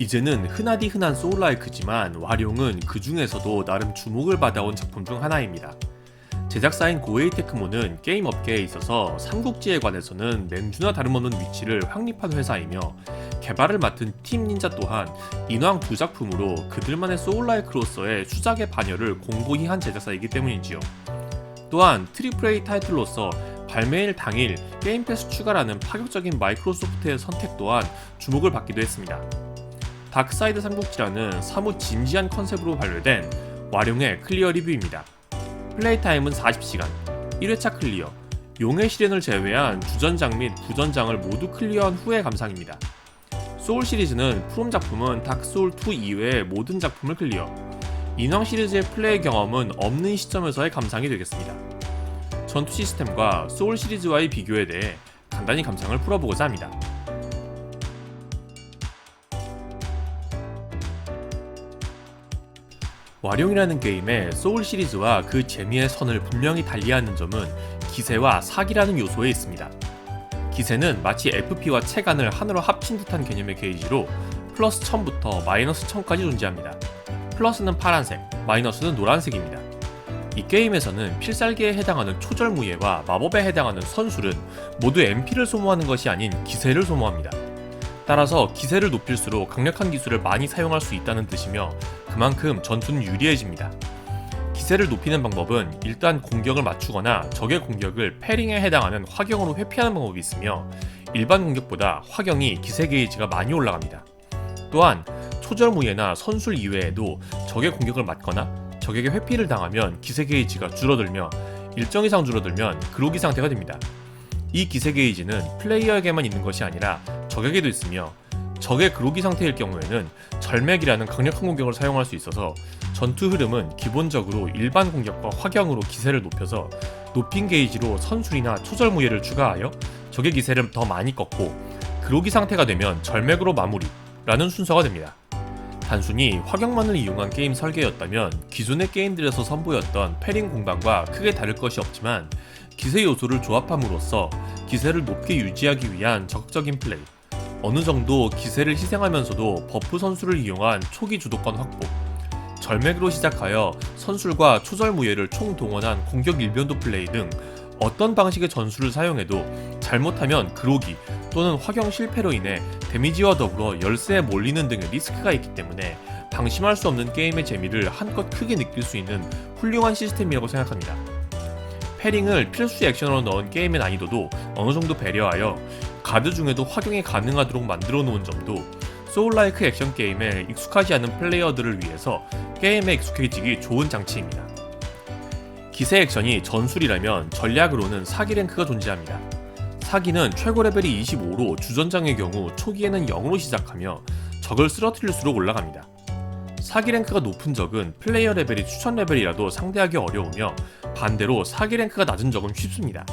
이제는 흔하디 흔한 소울라이크지만 와룡은 그 중에서도 나름 주목을 받아온 작품 중 하나입니다. 제작사인 고에이 테크모는 게임 업계에 있어서 삼국지에 관해서는 맹주나 다름없는 위치를 확립한 회사이며 개발을 맡은 팀 닌자 또한 인왕 두 작품으로 그들만의 소울라이크로서의 수작의 반열을 공고히 한 제작사이기 때문이지요. 또한 트리플 A 타이틀로서 발매일 당일 게임 패스 추가라는 파격적인 마이크로소프트의 선택 또한 주목을 받기도 했습니다. 다크사이드 삼국지라는 사뭇 진지한 컨셉으로 발매된 와룡의 클리어 리뷰입니다. 플레이 타임은 40시간, 1회차 클리어, 용의 시련을 제외한 주전장 및 부전장을 모두 클리어한 후의 감상입니다. 소울 시리즈는 프롬 작품은 닥소울2 이외의 모든 작품을 클리어, 인왕 시리즈의 플레이 경험은 없는 시점에서의 감상이 되겠습니다. 전투 시스템과 소울 시리즈와의 비교에 대해 간단히 감상을 풀어보고자 합니다. 와룡이라는 게임의 소울 시리즈와 그 재미의 선을 분명히 달리하는 점은 기세와 사기라는 요소에 있습니다. 기세는 마치 FP와 체간을 하나로 합친 듯한 개념의 게이지로 플러스 1000부터 마이너스 1000까지 존재합니다. 플러스는 파란색, 마이너스는 노란색입니다. 이 게임에서는 필살기에 해당하는 초절무예와 마법에 해당하는 선술은 모두 MP를 소모하는 것이 아닌 기세를 소모합니다. 따라서 기세를 높일수록 강력한 기술을 많이 사용할 수 있다는 뜻이며 그만큼 전투는 유리해집니다. 기세를 높이는 방법은 일단 공격을 맞추거나 적의 공격을 패링에 해당하는 화경으로 회피하는 방법이 있으며 일반 공격보다 화경이 기세 게이지가 많이 올라갑니다. 또한 초절무예나 선술 이외에도 적의 공격을 맞거나 적에게 회피를 당하면 기세 게이지가 줄어들며 일정 이상 줄어들면 그로기 상태가 됩니다. 이 기세 게이지는 플레이어에게만 있는 것이 아니라 적에게도 있으며 적의 그로기 상태일 경우에는 절맥이라는 강력한 공격을 사용할 수 있어서 전투 흐름은 기본적으로 일반 공격과 화경으로 기세를 높여서 높인 게이지로 선술이나 초절무예를 추가하여 적의 기세를 더 많이 꺾고 그로기 상태가 되면 절맥으로 마무리라는 순서가 됩니다. 단순히 화경만을 이용한 게임 설계였다면 기존의 게임들에서 선보였던 패링 공방과 크게 다를 것이 없지만 기세 요소를 조합함으로써 기세를 높게 유지하기 위한 적극적인 플레이, 어느 정도 기세를 희생하면서도 버프 선수를 이용한 초기 주도권 확보, 절맥으로 시작하여 선술과 초절무예를 총동원한 공격 일변도 플레이 등 어떤 방식의 전술을 사용해도 잘못하면 그로기 또는 화경 실패로 인해 데미지와 더불어 열쇠에 몰리는 등의 리스크가 있기 때문에 방심할 수 없는 게임의 재미를 한껏 크게 느낄 수 있는 훌륭한 시스템이라고 생각합니다. 패링을 필수 액션으로 넣은 게임의 난이도도 어느 정도 배려하여 가드 중에도 활용이 가능하도록 만들어 놓은 점도 소울라이크 액션 게임에 익숙하지 않은 플레이어들을 위해서 게임에 익숙해지기 좋은 장치입니다. 기세 액션이 전술이라면 전략으로는 사기 랭크가 존재합니다. 사기는 최고 레벨이 25로 주전장의 경우 초기에는 0으로 시작하며 적을 쓰러뜨릴수록 올라갑니다. 사기 랭크가 높은 적은 플레이어 레벨이 추천 레벨이라도 상대하기 어려우며 반대로 사기 랭크가 낮은 적은 쉽습니다.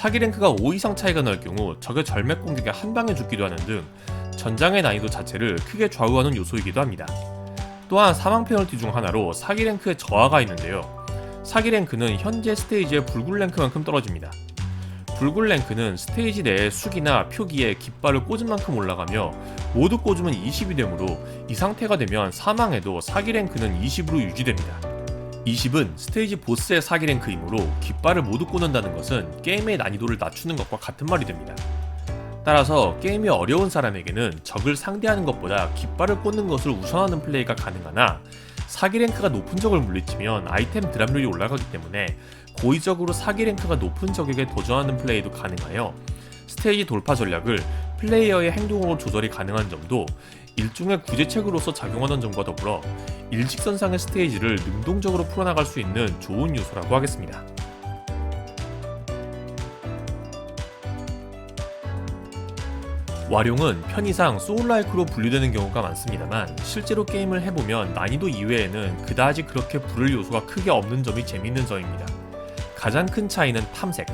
사기 랭크가 5 이상 차이가 날 경우 적의 절맥 공격에 한 방에 죽기도 하는 등 전장의 난이도 자체를 크게 좌우하는 요소이기도 합니다. 또한 사망 페널티 중 하나로 사기 랭크의 저하가 있는데요. 사기 랭크는 현재 스테이지의 불굴 랭크만큼 떨어집니다. 불굴 랭크는 스테이지 내의 수기나 표기에 깃발을 꽂은 만큼 올라가며 모두 꽂으면 20이 되므로 이 상태가 되면 사망해도 사기 랭크는 20으로 유지됩니다. 20은 스테이지 보스의 사기 랭크이므로 깃발을 모두 꽂는다는 것은 게임의 난이도를 낮추는 것과 같은 말이 됩니다. 따라서 게임이 어려운 사람에게는 적을 상대하는 것보다 깃발을 꽂는 것을 우선하는 플레이가 가능하나 사기 랭크가 높은 적을 물리치면 아이템 드랍률이 올라가기 때문에 고의적으로 사기 랭크가 높은 적에게 도전하는 플레이도 가능하여 스테이지 돌파 전략을 플레이어의 행동으로 조절이 가능한 점도 일종의 구제책으로서 작용하는 점과 더불어 일직선상의 스테이지를 능동적으로 풀어나갈 수 있는 좋은 요소라고 하겠습니다. 와룡은 편의상 소울라이크로 분류되는 경우가 많습니다만 실제로 게임을 해보면 난이도 이외에는 그다지 그렇게 부를 요소가 크게 없는 점이 재밌는 점입니다. 가장 큰 차이는 탐색.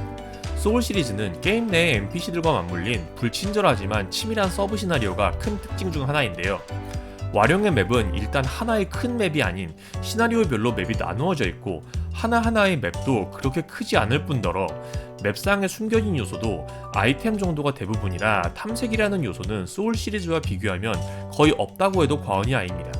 소울 시리즈는 게임 내의 NPC들과 맞물린 불친절하지만 치밀한 서브 시나리오가 큰 특징 중 하나인데요. 와룡의 맵은 일단 하나의 큰 맵이 아닌 시나리오별로 맵이 나누어져 있고 하나하나의 맵도 그렇게 크지 않을 뿐더러 맵상에 숨겨진 요소도 아이템 정도가 대부분이라 탐색이라는 요소는 소울 시리즈와 비교하면 거의 없다고 해도 과언이 아닙니다.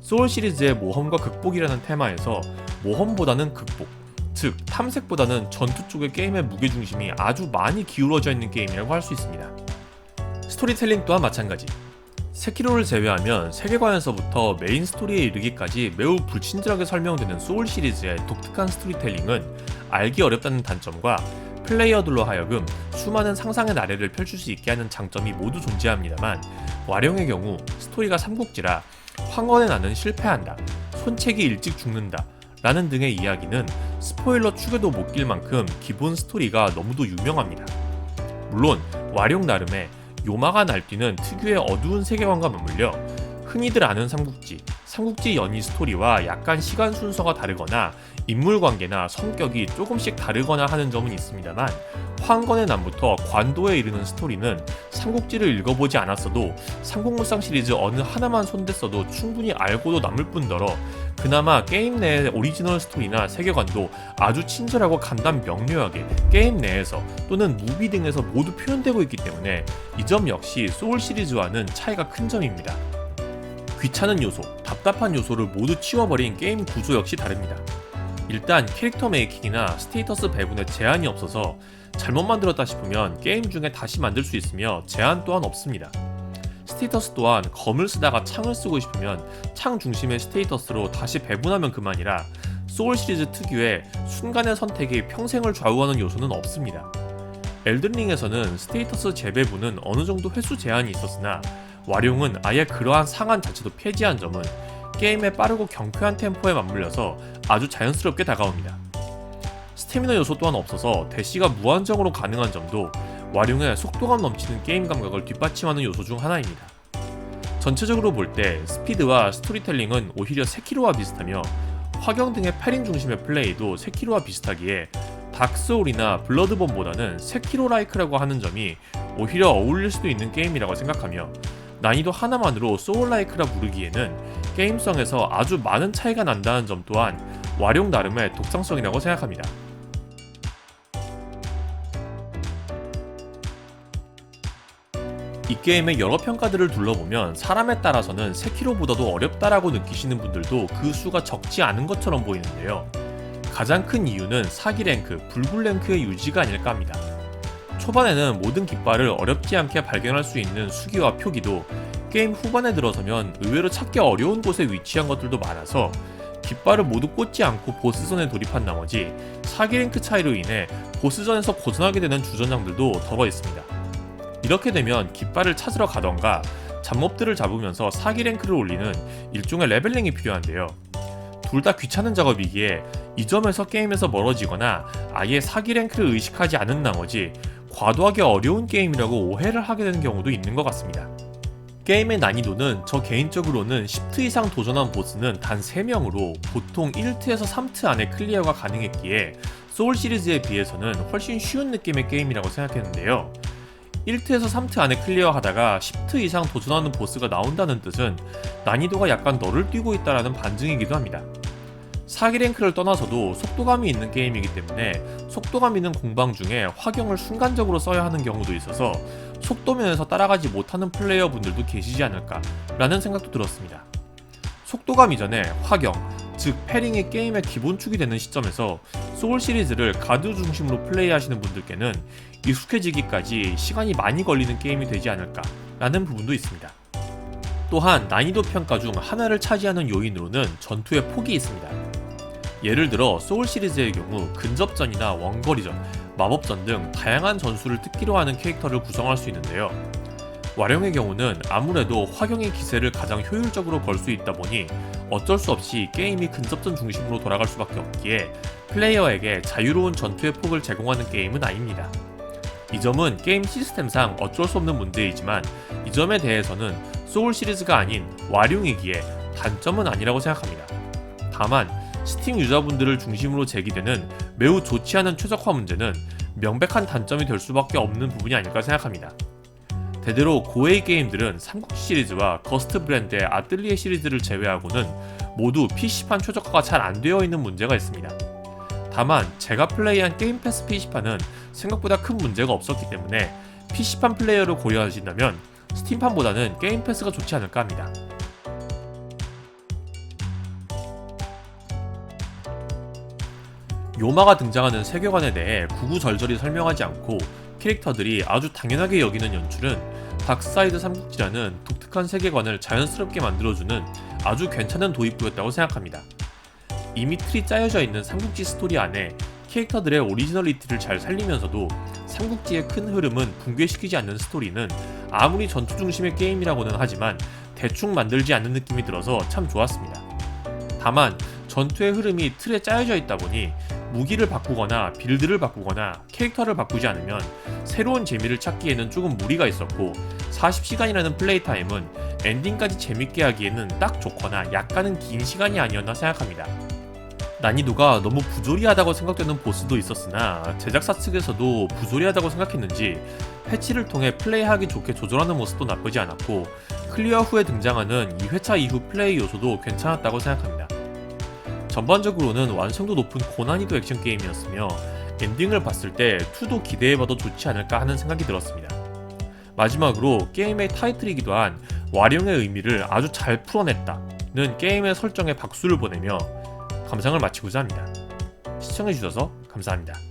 소울 시리즈의 모험과 극복이라는 테마에서 모험보다는 극복, 즉 탐색보다는 전투 쪽의 게임의 무게중심이 아주 많이 기울어져 있는 게임이라고 할 수 있습니다. 스토리텔링 또한 마찬가지. 세키로를 제외하면 세계관에서부터 메인 스토리에 이르기까지 매우 불친절하게 설명되는 소울 시리즈의 독특한 스토리텔링은 알기 어렵다는 단점과 플레이어들로 하여금 수많은 상상의 나래를 펼칠 수 있게 하는 장점이 모두 존재합니다만 와룡의 경우 스토리가 삼국지라 황혼의 나는 실패한다, 손책이 일찍 죽는다 라는 등의 이야기는 스포일러 축에도 못 낄 만큼 기본 스토리가 너무도 유명합니다. 물론 와룡 나름의 요마가 날뛰는 특유의 어두운 세계관과 맞물려 흔히들 아는 삼국지, 삼국지 연희 스토리와 약간 시간 순서가 다르거나 인물 관계나 성격이 조금씩 다르거나 하는 점은 있습니다만 황건의 남부터 관도에 이르는 스토리는 삼국지를 읽어보지 않았어도 삼국무쌍 시리즈 어느 하나만 손댔어도 충분히 알고도 남을 뿐더러 그나마 게임 내의 오리지널 스토리나 세계관도 아주 친절하고 간단 명료하게 게임 내에서 또는 무비 등에서 모두 표현되고 있기 때문에 이 점 역시 소울 시리즈와는 차이가 큰 점입니다. 귀찮은 요소, 답답한 요소를 모두 치워버린 게임 구조 역시 다릅니다. 일단 캐릭터 메이킹이나 스테이터스 배분에 제한이 없어서 잘못 만들었다 싶으면 게임 중에 다시 만들 수 있으며 제한 또한 없습니다. 스테이터스 또한 검을 쓰다가 창을 쓰고 싶으면 창 중심의 스테이터스로 다시 배분하면 그만이라 소울 시리즈 특유의 순간의 선택이 평생을 좌우하는 요소는 없습니다. 엘든링에서는 스테이터스 재배분은 어느 정도 횟수 제한이 있었으나 와룡은 아예 그러한 상한 자체도 폐지한 점은 게임의 빠르고 경쾌한 템포에 맞물려서 아주 자연스럽게 다가옵니다. 스태미너 요소 또한 없어서 대시가 무한정으로 가능한 점도 와룡의 속도감 넘치는 게임 감각을 뒷받침하는 요소 중 하나입니다. 전체적으로 볼 때 스피드와 스토리텔링은 오히려 세키로와 비슷하며 화경 등의 8인 중심의 플레이도 세키로와 비슷하기에 닥스홀이나 블러드본보다는 세키로 라이크라고 하는 점이 오히려 어울릴 수도 있는 게임이라고 생각하며 난이도 하나만으로 소울 라이크라 부르기에는 게임성에서 아주 많은 차이가 난다는 점 또한 와룡 나름의 독창성이라고 생각합니다. 이 게임의 여러 평가들을 둘러보면 사람에 따라서는 세키로보다도 어렵다라고 느끼시는 분들도 그 수가 적지 않은 것처럼 보이는데요. 가장 큰 이유는 사기 랭크, 불굴 랭크의 유지가 아닐까 합니다. 초반에는 모든 깃발을 어렵지 않게 발견할 수 있는 수기와 표기도 게임 후반에 들어서면 의외로 찾기 어려운 곳에 위치한 것들도 많아서 깃발을 모두 꽂지 않고 보스전에 돌입한 나머지 사기 랭크 차이로 인해 보스전에서 고전하게 되는 주전장들도 더러 있습니다. 이렇게 되면 깃발을 찾으러 가던가 잡몹들을 잡으면서 사기 랭크를 올리는 일종의 레벨링이 필요한데요. 둘 다 귀찮은 작업이기에 이 점에서 게임에서 멀어지거나 아예 사기 랭크를 의식하지 않은 나머지 과도하게 어려운 게임이라고 오해를 하게 되는 경우도 있는 것 같습니다. 게임의 난이도는 저 개인적으로는 10트 이상 도전한 보스는 단 3명으로 보통 1트에서 3트 안에 클리어가 가능했기에 소울 시리즈에 비해서는 훨씬 쉬운 느낌의 게임이라고 생각했는데요. 1트에서 3트 안에 클리어하다가 10트 이상 도전하는 보스가 나온다는 뜻은 난이도가 약간 너를 뛰고 있다라는 반증이기도 합니다. 사기 랭크를 떠나서도 속도감이 있는 게임이기 때문에 속도감 있는 공방 중에 화경을 순간적으로 써야 하는 경우도 있어서 속도면에서 따라가지 못하는 플레이어 분들도 계시지 않을까라는 생각도 들었습니다. 속도감 이전에 화경, 즉 패링이 게임의 기본축이 되는 시점에서 소울 시리즈를 가드 중심으로 플레이하시는 분들께는 익숙해지기까지 시간이 많이 걸리는 게임이 되지 않을까라는 부분도 있습니다. 또한 난이도 평가 중 하나를 차지하는 요인으로는 전투의 폭이 있습니다. 예를 들어 소울 시리즈의 경우 근접전이나 원거리전, 마법전 등 다양한 전술을 특기로 하는 캐릭터를 구성할 수 있는데요. 와룡의 경우는 아무래도 화경의 기세를 가장 효율적으로 걸 수 있다 보니 어쩔 수 없이 게임이 근접전 중심으로 돌아갈 수밖에 없기에 플레이어에게 자유로운 전투의 폭을 제공하는 게임은 아닙니다. 이 점은 게임 시스템상 어쩔 수 없는 문제이지만 이 점에 대해서는 소울 시리즈가 아닌 와룡이기에 단점은 아니라고 생각합니다. 다만 스팀 유저분들을 중심으로 제기되는 매우 좋지 않은 최적화 문제는 명백한 단점이 될 수밖에 없는 부분이 아닐까 생각합니다. 대대로 고해의 게임들은 삼국지 시리즈와 거스트 브랜드의 아뜰리에 시리즈를 제외하고는 모두 PC판 최적화가 잘 안 되어 있는 문제가 있습니다. 다만 제가 플레이한 게임 패스 PC판은 생각보다 큰 문제가 없었기 때문에 PC판 플레이어를 고려하신다면 스팀판보다는 게임 패스가 좋지 않을까 합니다. 요마가 등장하는 세계관에 대해 구구절절히 설명하지 않고 캐릭터들이 아주 당연하게 여기는 연출은 다크사이드 삼국지라는 독특한 세계관을 자연스럽게 만들어주는 아주 괜찮은 도입부였다고 생각합니다. 이미 틀이 짜여져 있는 삼국지 스토리 안에 캐릭터들의 오리지널리티를 잘 살리면서도 삼국지의 큰 흐름은 붕괴시키지 않는 스토리는 아무리 전투 중심의 게임이라고는 하지만 대충 만들지 않는 느낌이 들어서 참 좋았습니다. 다만 전투의 흐름이 틀에 짜여져 있다 보니 무기를 바꾸거나 빌드를 바꾸거나 캐릭터를 바꾸지 않으면 새로운 재미를 찾기에는 조금 무리가 있었고 40시간이라는 플레이 타임은 엔딩까지 재밌게 하기에는 딱 좋거나 약간은 긴 시간이 아니었나 생각합니다. 난이도가 너무 부조리하다고 생각되는 보스도 있었으나 제작사 측에서도 부조리하다고 생각했는지 패치를 통해 플레이하기 좋게 조절하는 모습도 나쁘지 않았고 클리어 후에 등장하는 2회차 이후 플레이 요소도 괜찮았다고 생각합니다. 전반적으로는 완성도 높은 고난이도 액션 게임이었으며 엔딩을 봤을 때 2도 기대해봐도 좋지 않을까 하는 생각이 들었습니다. 마지막으로 게임의 타이틀이기도 한 와룡의 의미를 아주 잘 풀어냈다는 게임의 설정에 박수를 보내며 감상을 마치고자 합니다. 시청해주셔서 감사합니다.